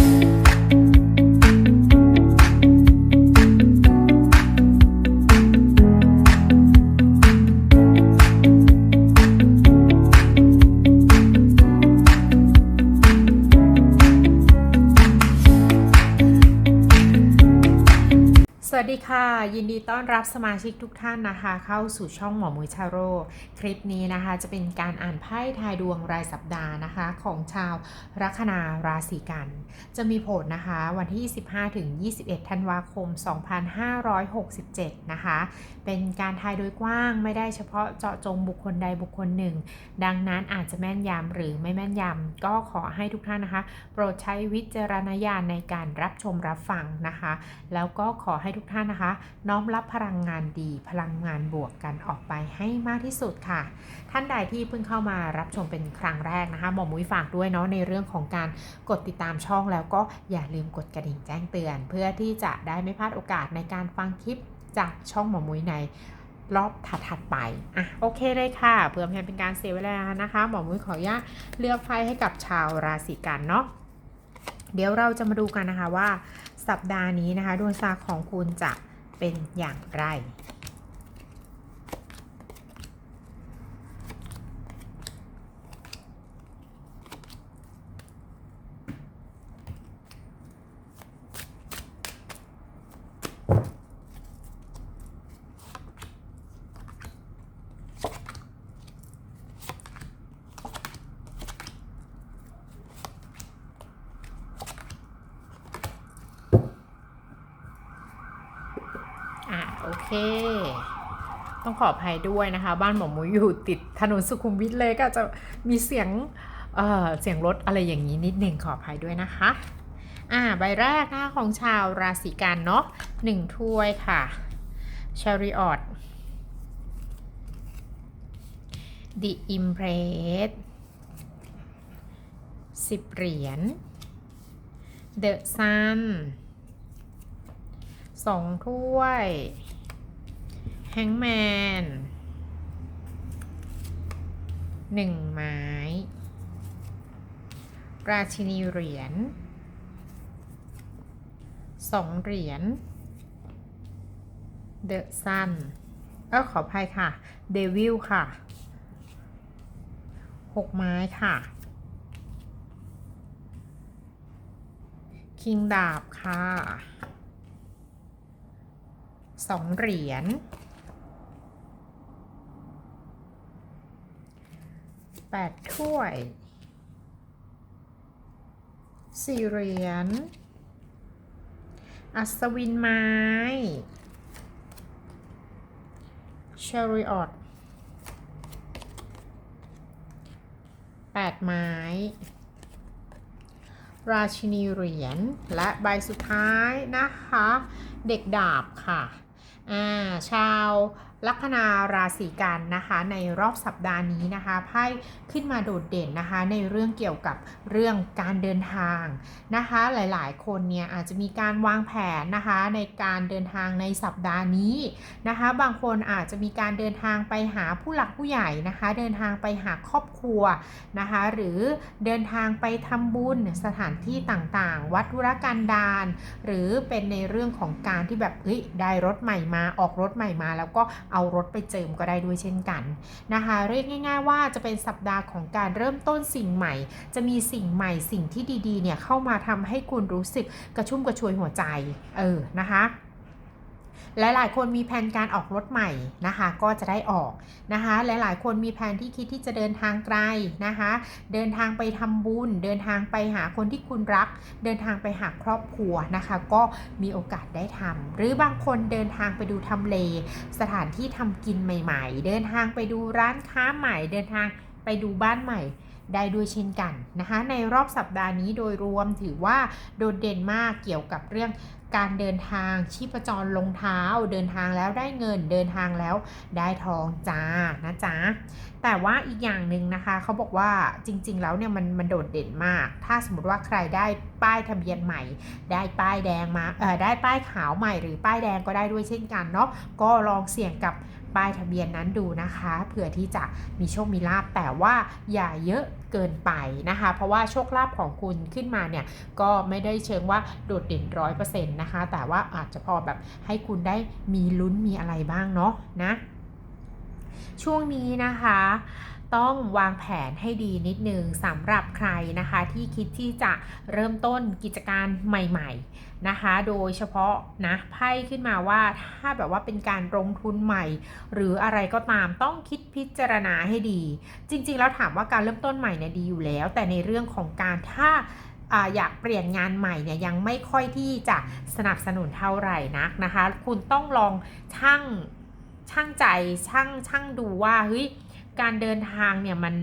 ส ยินดีต้อนรับสมาชิกทุกท่านนะคะ เข้าสู่ช่องหมอมุยชาโรคลิปนี้นะคะจะเป็นการอ่านไพ่ทายดวงรายสัปดาห์นะคะ ของชาวลัคนาราศีกัน จะมีผลนะคะวันที่ 15ถึง21 ธันวาคม 2567 นะคะ เป็นการทายโดยกว้างไม่ได้เฉพาะเจาะจงบุคคลใดบุคคลหนึ่ง ดังนั้นอาจจะแม่นยำหรือไม่แม่นยำก็ขอให้ทุกท่านนะคะ โปรดใช้วิจารณญาณในการรับชมรับฟังนะคะ แล้วก็ขอให้ทุกท่านนะคะน้อมรับพลังงานดี พลังงานบวกกันออกไปให้มากที่สุดค่ะ ท่านใดที่เพิ่งเข้ามารับชมเป็นครั้งแรกนะคะหมอมุ้ยฝากด้วยเนาะในเรื่องของการกดติดตามช่องแล้วก็อย่าลืมกดกระดิ่งแจ้งเตือน เพื่อที่จะได้ไม่พลาดโอกาสในการฟังคลิปจากช่องหมอมุ้ยในรอบถัดๆไป อะโอเคเลยค่ะ เพื่อไม่เป็นการเสียเวลานะคะ หมอมุ้ยขออนุญาตเลือกไพ่ให้กับชาวราศีกันเนาะ เดี๋ยวเราจะมาดูกันนะคะว่า สัปดาห์นี้นะคะดวงชะตาของคุณจะ เป็นอย่างไร อะโอเค ต้องขออภัยด้วยนะคะ บ้านหมอหมูอยู่ติดถนนสุขุมวิทเลยก็จะมีเสียงเอ่อเสียงรถอะไรอย่างนี้นิดหนึ่งขออภัยด้วยนะคะ อ่าใบแรกนะคะของชาวราศีกันเนาะหนึ่งถ้วยค่ะชาริออต The Impress สิบเหรียญ The Sun สองถ้วย แฮงแมนหนึ่งไม้ ราชินีเหรียญสองเหรียญเดอะซันเออขออภัยค่ะเดวิลค่ะหกไม้ค่ะ คิงดาบค่ะสองเหรียญ แปดถ้วยสี่เหรียญ อัศวินไม้เชาริออตแปดไม้ ราชินีเหรียญ และใบสุดท้ายนะคะ เด็กดาบค่ะ อ่า ชาว ลัคนาราศีกันนะคะในรอบสัปดาห์นี้นะคะไพ่ขึ้นมาโดดเด่นนะคะในเรื่องเกี่ยวกับเรื่องการเดินทางนะคะหลายๆ คนเนี่ยอาจจะมีการวางแผนนะคะในการเดินทางในสัปดาห์นี้นะคะบางคนอาจจะมีการเดินทางไปหาผู้หลักผู้ใหญ่นะคะเดินทางไปหาครอบครัวนะคะหรือเดินทางไปทำบุญสถานที่ต่างๆ วัดธุรกันดารหรือเป็นในเรื่องของการที่แบบเฮ้ยได้รถใหม่มาออกรถใหม่มาแล้วก็เอารถไปเจิมก็ได้ด้วยเช่นกันนะคะ เรียกง่าย ๆ ว่าจะเป็นสัปดาห์ของการเริ่มต้นสิ่งใหม่ จะมีสิ่งใหม่สิ่งที่ดีๆเนี่ยเข้ามาทำให้คุณรู้สึกกระชุ่มกระชวยหัวใจ เออนะคะ หลายๆ คนมีแผนการออกรถใหม่นะคะ ก็จะได้ออกนะคะ หลายๆ คนมีแผนที่คิดที่จะเดินทางไกลนะคะ เดินทางไปทำบุญ เดินทางไปหาคนที่คุณรัก เดินทางไปหาครอบครัวนะคะ ก็มีโอกาสได้ทำหรือบางคนเดินทางไปดูทำเล สถานที่ทำกินใหม่ ๆ เดินทางไปดูร้านค้าใหม่ เดินทางไปดูบ้านใหม่ ได้ด้วยเช่นกันนะคะ ในรอบสัปดาห์นี้โดยรวมถือว่าโดดเด่นมากเกี่ยวกับเรื่องการเดินทางชีพจรลงเท้า เดินทางแล้วได้เงินเดินทางแล้วได้ทองจ้านะจ๊ะแต่ว่าอีกอย่างหนึ่งนะคะเขาบอกว่าจริง ๆ แล้วเนี่ยมันมันโดดเด่นมาก ถ้าสมมติว่าใครได้ป้ายทะเบียนใหม่ ได้ป้ายแดงมาเออได้ป้ายขาวใหม่หรือป้ายแดงก็ได้ด้วยเช่นกันเนาะก็ลองเสี่ยงกับ ป้ายทะเบียนนั้นดูนะคะ เผื่อที่จะมีโชคมีลาบแต่ว่าอย่าเยอะเกินไปนะคะ เพราะว่าโชคลาภของคุณขึ้นมาเนี่ยก็ไม่ได้เชิงว่าโดดเด่นร้อยเปอร์เซ็นต์นะคะ แต่ว่าอาจจะพอแบบให้คุณได้มีลุ้นมีอะไรบ้างเนาะนะ ช่วงนี้นะคะ ต้องวางแผนให้ดีนิดนึงสำหรับใครนะคะที่คิดที่จะเริ่มต้นกิจการใหม่ ๆนะคะ โดยเฉพาะนะไพ่ขึ้นมาว่าถ้าแบบว่าเป็นการลงทุนใหม่ หรืออะไรก็ตามต้องคิดพิจารณาให้ดี จริง ๆ แล้วถามว่าการเริ่มต้นใหม่เนี่ยดีอยู่แล้ว แต่ในเรื่องของการถ้าอาอยากเปลี่ยนงานใหม่เนี่ยยังไม่ค่อยที่จะสนับสนุนเท่าไหร่นักนะคะ คุณต้องลองช่างช่างใจช่างช่างดูว่าเฮ้ย การเดินทางเนี่ยมัน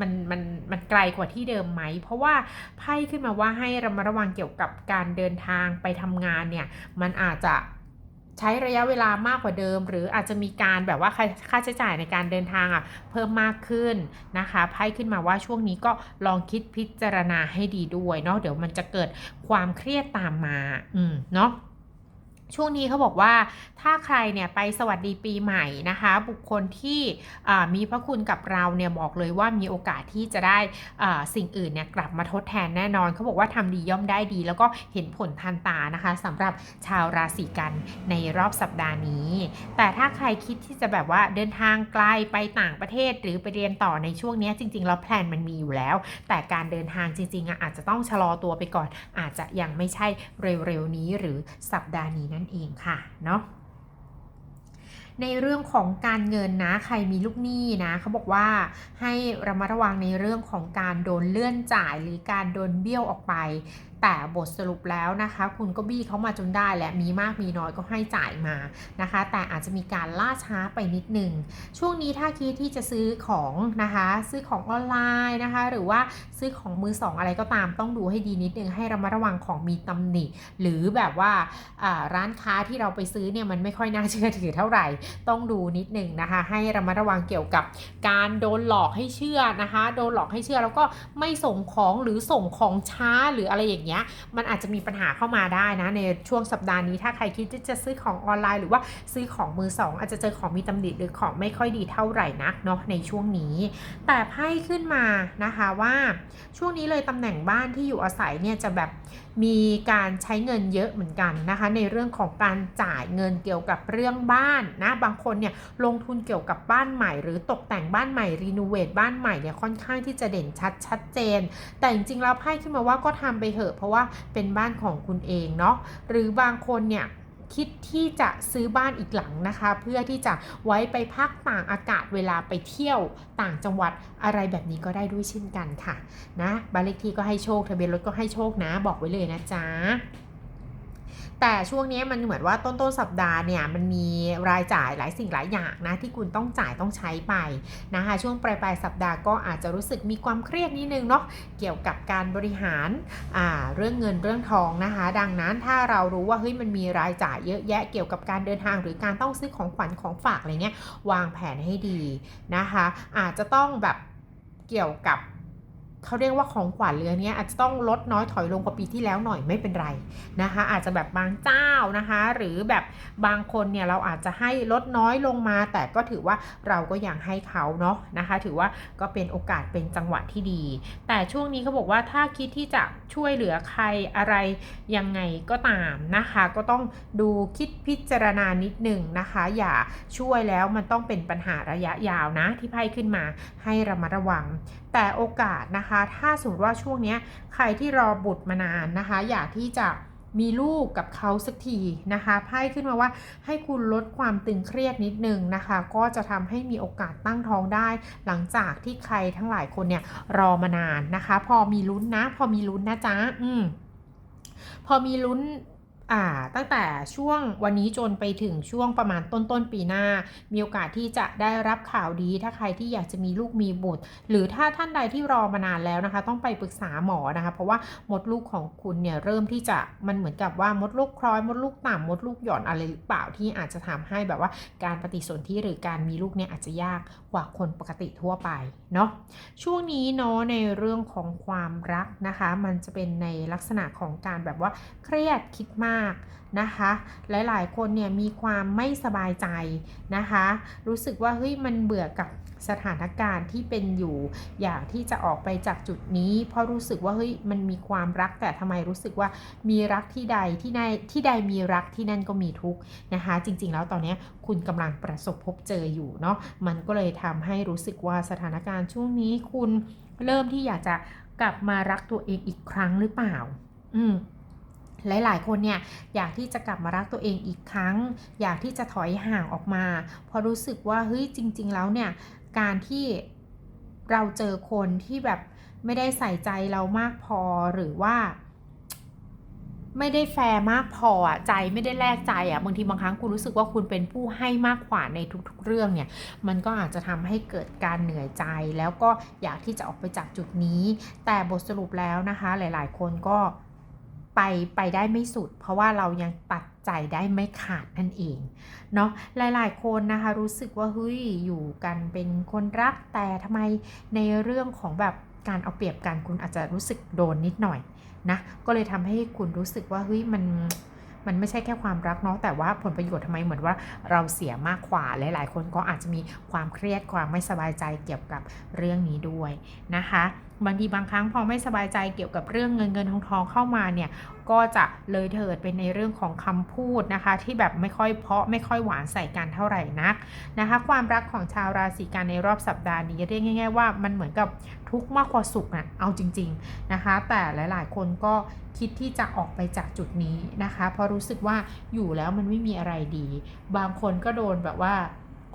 มันมันมันไกลกว่าที่เดิมไหม เพราะว่าไพ่ขึ้นมาว่าให้ระมัดระวังเกี่ยวกับการเดินทางไปทำงานเนี่ย มันอาจจะใช้ระยะเวลามากกว่าเดิม หรืออาจจะมีการแบบว่าค่าค่าใช้จ่ายในการเดินทางอะเพิ่มมากขึ้นนะคะไพ่ขึ้นมาว่าช่วงนี้ก็ลองคิดพิจารณาให้ดีด้วยเนาะเดี๋ยวมันจะเกิดความเครียดตามมา อืมเนาะ ช่วงนี้เขาบอกว่าถ้าใครเนี่ยไปสวัสดีปีใหม่นะคะ บุคคลที่มีพระคุณกับเราเนี่ยบอกเลยว่ามีโอกาสที่จะได้สิ่งอื่นเนี่ยกลับมาทดแทนแน่นอนเขาบอกว่าทำดีย่อมได้ดี แล้วก็เห็นผลทันตานะคะสำหรับชาวราศีกันในรอบสัปดาห์นี้ แต่ถ้าใครคิดที่จะแบบว่าเดินทางไกลไปต่างประเทศ หรือไปเรียนต่อในช่วงนี้จริงๆแล้วแพลนมันมีอยู่แล้ว แต่การเดินทางจริงๆอาจจะต้องชะลอตัวไปก่อน อาจจะยังไม่ใช่เร็วๆนี้หรือสัปดาห์นี้นั่นเองค่ะเนาะในเรื่องของการเงินนะใครมีลูกหนี้นะเขาบอกว่าให้ระมัดระวังในเรื่องของการโดนเลื่อนจ่ายหรือการโดนเบี้ยวออกไป แต่บทสรุปแล้วนะคะ คุณก็บี้เขามาจนได้และมีมากมีน้อยก็ให้จ่ายมานะคะ แต่อาจจะมีการล่าช้าไปนิดนึงช่วงนี้ถ้าคิดที่จะซื้อของนะคะ ซื้อของออนไลน์นะคะ หรือว่าซื้อของมือสองอะไรก็ตามต้องดูให้ดีนิดนึงให้ระมัดระวังของมีตำหนิ หรือแบบว่าร้านค้าที่เราไปซื้อเนี่ยมันไม่ค่อยน่าเชื่อถือเท่าไหร่ต้องดูนิดนึงนะคะ ให้ระมัดระวังเกี่ยวกับการโดนหลอกให้เชื่อนะคะ โดนหลอกให้เชื่อแล้วก็ไม่ส่งของหรือส่งของช้าหรืออะไรอย่างเงี้ยมันอาจจะมีปัญหาเข้ามาได้นะ ในช่วงสัปดาห์นี้ถ้าใครคิดจะซื้อของออนไลน์ หรือว่าซื้อของมือสองอาจจะเจอของมีตำหนิหรือของไม่ค่อยดีเท่าไหร่นักเนาะในช่วงนี้ แต่ไพ่ขึ้นมานะคะว่าช่วงนี้เลยตำแหน่งบ้านที่อยู่อาศัยเนี่ยจะแบบมีการใช้เงินเยอะเหมือนกันนะคะ ในเรื่องของการจ่ายเงินเกี่ยวกับเรื่องบ้านนะบางคนเนี่ยลงทุนเกี่ยวกับบ้านใหม่ หรือตกแต่งบ้านใหม่รีโนเวทบ้านใหม่เนี่ยค่อนข้างที่จะเด่นชัดชัดเจน แต่จริงๆแล้วไพ่ขึ้นมาว่าก็ทำไปเถอะเพราะว่าเป็นบ้านของคุณเองเนาะหรือบางคนเนี่ยคิดที่จะซื้อบ้านอีกหลังนะคะ เพื่อที่จะไว้ไปพักต่างอากาศเวลาไปเที่ยวต่างจังหวัดอะไรแบบนี้ก็ได้ด้วยเช่นกันค่ะนะบ้านเลขที่ก็ให้โชคทะเบียนรถก็ให้โชคนะ บอกไว้เลยนะจ๊ะ แต่ช่วงนี้มันเหมือนว่าต้นต้นสัปดาห์เนี่ยมันมีรายจ่ายหลายสิ่งหลายอย่างนะที่คุณต้องจ่ายต้องใช้ไปนะคะช่วงปลายปลายสัปดาห์ก็อาจจะรู้สึกมีความเครียดนิดนึงเนาะเกี่ยวกับการบริหารเรื่องเงินเรื่องทองนะคะ ดังนั้นถ้าเรารู้ว่าเฮ้ยมันมีรายจ่ายเยอะแยะเกี่ยวกับการเดินทางหรือการต้องซื้อของขวัญของฝากอะไรเงี้ยวางแผนให้ดีนะคะ อาจจะต้องแบบเกี่ยวกับ เขาเรียกว่าของขวัญเรือนี้อาจจะต้องลดน้อยถอยลงกว่าปีที่แล้วหน่อยไม่เป็นไรนะคะ อาจจะแบบบางเจ้านะคะ หรือแบบบางคนเนี่ยเราอาจจะให้ลดน้อยลงมา แต่ก็ถือว่าเราก็ยังให้เขาเนาะนะคะ ถือว่าก็เป็นโอกาสเป็นจังหวะที่ดี แต่ช่วงนี้เขาบอกว่าถ้าคิดที่จะช่วยเหลือใครอะไรยังไงก็ตามนะคะ ก็ต้องดูคิดพิจารณานิดหนึ่งนะคะ อย่าช่วยแล้วมันต้องเป็นปัญหาระยะยาวนะที่ไพ่ขึ้นมาให้ระมัดระวังแต่โอกาสนะคะ ถ้าสมมติว่าช่วงนี้ใครที่รอบุตรมานานนะคะ อยากที่จะมีลูกกับเขาสักทีนะคะไพ่ขึ้นมาว่าให้คุณลดความตึงเครียดนิดนึงนะคะ ก็จะทำให้มีโอกาสตั้งท้องได้ หลังจากที่ใครทั้งหลายคนเนี่ยรอมานานนะคะ พอมีลุ้นนะ พอมีลุ้นนะจ๊ะอืมพอมีลุ้น อ่าตั้งแต่ช่วงวันนี้จนไปถึงช่วงประมาณต้นต้นปีหน้า มีโอกาสที่จะได้รับข่าวดีถ้าใครที่อยากจะมีลูกมีบุตร หรือถ้าท่านใดที่รอมานานแล้วนะคะ ต้องไปปรึกษาหมอนะคะ เพราะว่ามดลูกของคุณเนี่ยเริ่มที่จะมันเหมือนกับว่ามดลูกคล้อยมดลูกต่ำมดลูกหย่อนอะไรหรือเปล่าที่อาจจะทำให้แบบว่าการปฏิสนธิหรือการมีลูกเนี่ยอาจจะยากกว่าคนปกติทั่วไปเนาะช่วงนี้เนาะในเรื่องของความรักนะคะ มันจะเป็นในลักษณะของการแบบว่าเครียดคิดมาก นะคะ หลายๆ คนเนี่ยมีความไม่สบายใจนะคะ รู้สึกว่าเฮ้ยมันเบื่อกับสถานการณ์ที่เป็นอยู่ อยากที่จะออกไปจากจุดนี้ เพราะรู้สึกว่าเฮ้ยมันมีความรักแต่ทำไมรู้สึกว่ามีรักที่ใดที่ใดที่ใดมีรักที่นั่นก็มีทุกนะคะ จริง ๆ แล้วตอนนี้คุณกำลังประสบพบเจออยู่เนาะมันก็เลยทำให้รู้สึกว่าสถานการณ์ช่วงนี้คุณเริ่มที่อยากจะกลับมารักตัวเองอีกครั้งหรือเปล่า อืม หลาย ๆ คนเนี่ยอยากที่จะกลับมารักตัวเองอีกครั้ง อยากที่จะถอยห่างออกมาเพราะรู้สึกว่าเฮ้ยจริง ๆ แล้วเนี่ยการที่เราเจอคนที่แบบไม่ได้ใส่ใจเรามากพอหรือว่า ไม่ได้แฟร์มากพออะใจไม่ได้แลกใจอะบางทีบางครั้งคุณรู้สึกว่าคุณเป็นผู้ให้มากกว่าในทุกๆเรื่องเนี่ย มันก็อาจจะทำให้เกิดการเหนื่อยใจ แล้วก็อยากที่จะออกไปจากจุดนี้ แต่บทสรุปแล้วนะคะ หลาย ๆ คนก็ ไปไปได้ไม่สุด เพราะว่าเรายังตัดใจได้ไม่ขาดนั่นเองเนาะหลายๆ คนนะคะรู้สึกว่าเฮ้ยอยู่กันเป็นคนรักแต่ทำไมในเรื่องของแบบการเอาเปรียบกันคุณอาจจะรู้สึกโดนนิดหน่อยนะก็เลยทำให้คุณรู้สึกว่าเฮ้ยมันมันไม่ใช่แค่ความรักเนาะแต่ว่าผลประโยชน์ทำไมเหมือนว่าเราเสียมากกว่าหลาย ๆ คนก็อาจจะมีความเครียดความไม่สบายใจเกี่ยวกับเรื่องนี้ด้วยนะคะ บางทีบางครั้งพอไม่สบายใจเกี่ยวกับเรื่องเงินเงินทองทองเข้ามาเนี่ยก็จะเลยเถิดเป็นในเรื่องของคำพูดนะคะ ที่แบบไม่ค่อยเพาะไม่ค่อยหวานใส่กันเท่าไหร่นักนะคะ ความรักของชาวราศีกันในรอบสัปดาห์นี้เรียกง่ายๆว่ามันเหมือนกับทุกข์มากกว่าสุขนะเอาจริง ๆนะคะ แต่หลายๆ คนก็คิดที่จะออกไปจากจุดนี้นะคะ เพราะรู้สึกว่าอยู่แล้วมันไม่มีอะไรดี บางคนก็โดนแบบว่า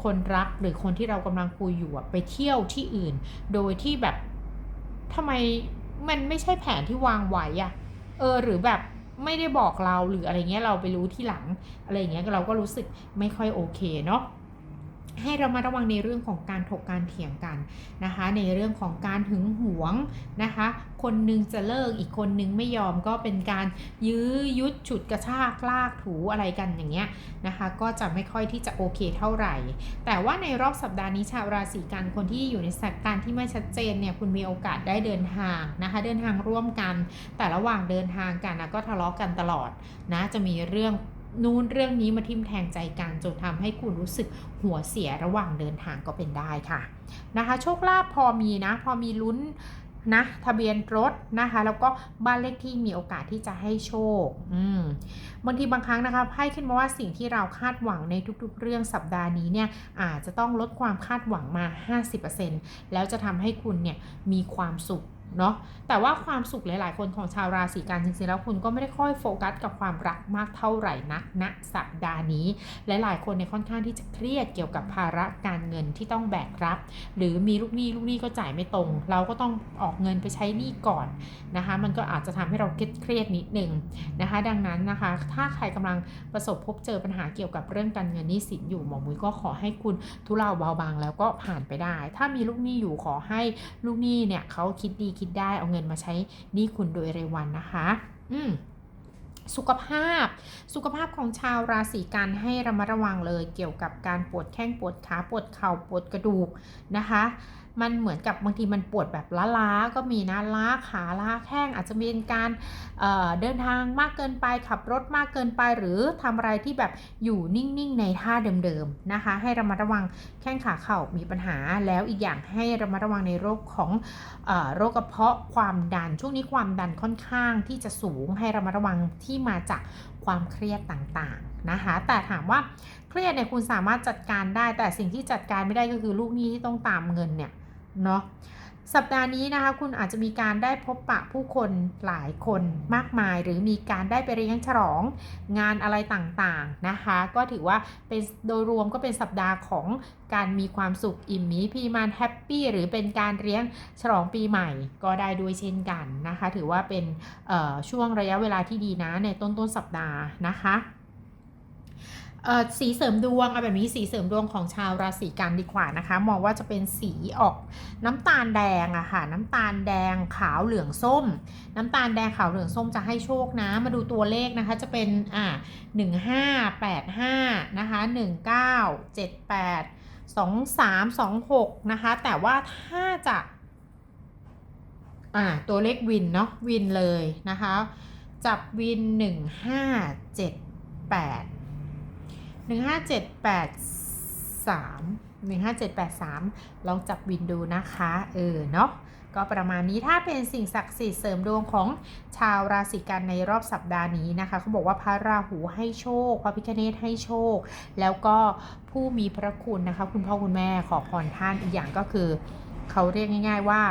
คนรักหรือคนที่เรากำลังคุยอยู่ไปเที่ยวที่อื่น โดยที่แบบ ทำไมมันไม่ใช่แผนที่วางไว้อะเออหรือแบบไม่ได้บอกเราหรืออะไรเงี้ยเราไปรู้ที่หลังอะไรเงี้ยเราก็รู้สึกไม่ค่อยโอเคเนาะ ให้เรามาระวังในเรื่องของการถกการเถียงกันนะคะ ในเรื่องของการหึงหวงนะคะ คนหนึงจะเลิกอีกคนนึงไม่ยอมก็เป็นการยื้อยุดฉุดกระชากลากถูอะไรกันอย่างเงี้ยนะคะ ก็จะไม่ค่อยที่จะโอเคเท่าไหร่ แต่ว่าในรอบสัปดาห์นี้ชาวราศีกันคนที่อยู่ในสถานการณ์ที่ไม่ชัดเจนเนี่ยคุณมีโอกาสได้เดินทางนะคะ เดินทางร่วมกัน แต่ระหว่างเดินทางกันนะก็ทะเลาะกันตลอดนะจะมีเรื่อง นู้นเรื่องนี้มาทิมแทงใจกันจนทำให้คุณรู้สึกหัวเสียระหว่างเดินทางก็เป็นได้ค่ะนะคะ โชคลาภพอมีนะ พอมีลุ้นนะทะเบียนรถนะคะ แล้วก็บ้านเลขที่มีโอกาสที่จะให้โชคอืมบางทีบางครั้งนะคะไพ่ขึ้นมาว่าสิ่งที่เราคาดหวังในทุกๆ เรื่องสัปดาห์นี้เนี่ยอาจจะต้องลดความคาดหวังมา 50%แล้วจะทำให้คุณเนี่ยมีความสุข เนาะแต่ว่าความสุขหลาย ๆ คนของชาวราศีกันจริง ๆ แล้วคุณก็ไม่ได้ค่อยโฟกัสกับความรักมากเท่าไหร่นักณสัปดาห์นี้หลายๆ คนในค่อนข้างที่จะเครียดเกี่ยวกับภาระการเงินที่ต้องแบกรับ หรือมีลูกหนี้ลูกหนี้ก็จ่ายไม่ตรง เราก็ต้องออกเงินไปใช้หนี้ก่อนนะคะ มันก็อาจจะทำให้เราเครียดนิดนึงนะคะ ดังนั้นนะคะ ถ้าใครกำลังประสบพบเจอปัญหาเกี่ยวกับเรื่องการเงินหนี้สินอยู่หมอมุ้ยก็ขอให้คุณทุเลาเบาบางแล้วก็ผ่านไปได้ ถ้ามีลูกหนี้อยู่ขอให้ลูกหนี้เนี่ยเขาคิดดีคิดได้เอาเงินมาใช้หนี้คุณโดยเร็ววันนะคะ อืมสุขภาพ สุขภาพของชาวราศีกันให้ระมัดระวังเลยเกี่ยวกับการปวดแข้งปวดขาปวดเข่าปวดกระดูกนะคะ มันเหมือนกับบางทีมันปวดแบบล้าๆก็มีนะล้าขาล้าแข้งอาจจะเป็นการเเดินทางมากเกินไปขับรถมากเกินไป หรือทำอะไรที่แบบอยู่นิ่งๆในท่าเดิมๆนะคะ ให้ระมัดระวังแข้งขาเข่ามีปัญหาแล้วอีกอย่างให้ระมัดระวังในโรคของอโรคกระเพาะความดัน ช่วงนี้ความดันค่อนข้างที่จะสูงให้ระมัดระวังที่มาจากความเครียดต่างๆนะคะ แต่ถามว่าเครียดเนี่ยคุณสามารถจัดการได้ แต่สิ่งที่จัดการไม่ได้ก็คือลูกหนี้ที่ต้องตามเงินเนี่ย เนาะสัปดาห์นี้นะคะคุณอาจจะมีการได้พบปะผู้คนหลายคนมากมาย หรือมีการได้ไปเลี้ยงฉลองงานอะไรต่างๆนะคะ ก็ถือว่าเป็นโดยรวมก็เป็นสัปดาห์ของการมีความสุขอิ่มมีพีมานแฮปปี้หรือเป็นการเลี้ยงฉลองปีใหม่ ก็ได้ด้วยเช่นกันนะคะ ถือว่าเป็นช่วงระยะเวลาที่ดีนะในต้นต้นสัปดาห์นะคะ สีเสริมดวงเอาแบบนี้สีเสริมดวงของชาวราศีกันดีกว่านะคะ มองว่าจะเป็นสีออกน้ำตาลแดงอะค่ะน้ำตาลแดงขาวเหลืองส้ม น้ำตาลแดงขาวเหลืองส้มจะให้โชคนะ มาดูตัวเลขนะคะจะเป็นอ่าหนึ่งห้าแปดห้านะคะหนึ่งเก้าเจ็ดแปดสองสามสองหกนะคะแต่ว่าถ้าจะอ่าตัวเลขวินเนาะวินเลยนะคะ จับวินหนึ่งห้าเจ็ดแปด หนึ่งห้าเจ็ดแปดสาม15783 ลองจับวินดูนะคะ เออ เนาะก็ประมาณนี้ถ้าเป็นสิ่งศักดิ์สิทธิ์เสริมดวงของชาวราศีกันในรอบสัปดาห์นี้นะคะเขาบอกว่าพระราหูให้โชค พระพิฆเนศให้โชค แล้วก็ผู้มีพระคุณนะคะ คุณพ่อคุณแม่ขอพรท่านอีกอย่างก็คือ เขาเรียกง่าย ๆ ว่า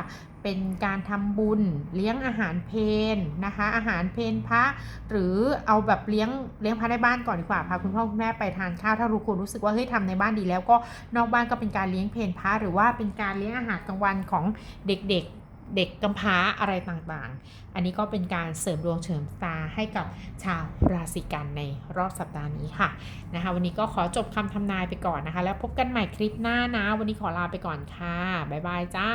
เป็นการทำบุญเลี้ยงอาหารเพนนะคะ อาหารเพนพระหรือเอาแบบเลี้ยงเลี้ยงพระในบ้านก่อนดีกว่าพาคุณพ่อคุณแม่ไปทานข้าวถ้ารู้คุณรู้สึกว่าเฮ้ยทำในบ้านดีแล้วก็นอกบ้านก็เป็นการเลี้ยงเพนพระหรือว่าเป็นการเลี้ยงอาหารกลางวันของเด็กๆเด็กกำพร้าอะไรต่างๆ อันนี้ก็เป็นการเสริมดวงเฉิมตาให้กับชาวราศีกันในรอบสัปดาห์นี้ค่ะนะคะ วันนี้ก็ขอจบคำทำนายไปก่อนนะคะ แล้วพบกันใหม่คลิปหน้านะ วันนี้ขอลาไปก่อนค่ะ บ๊ายบายจ้า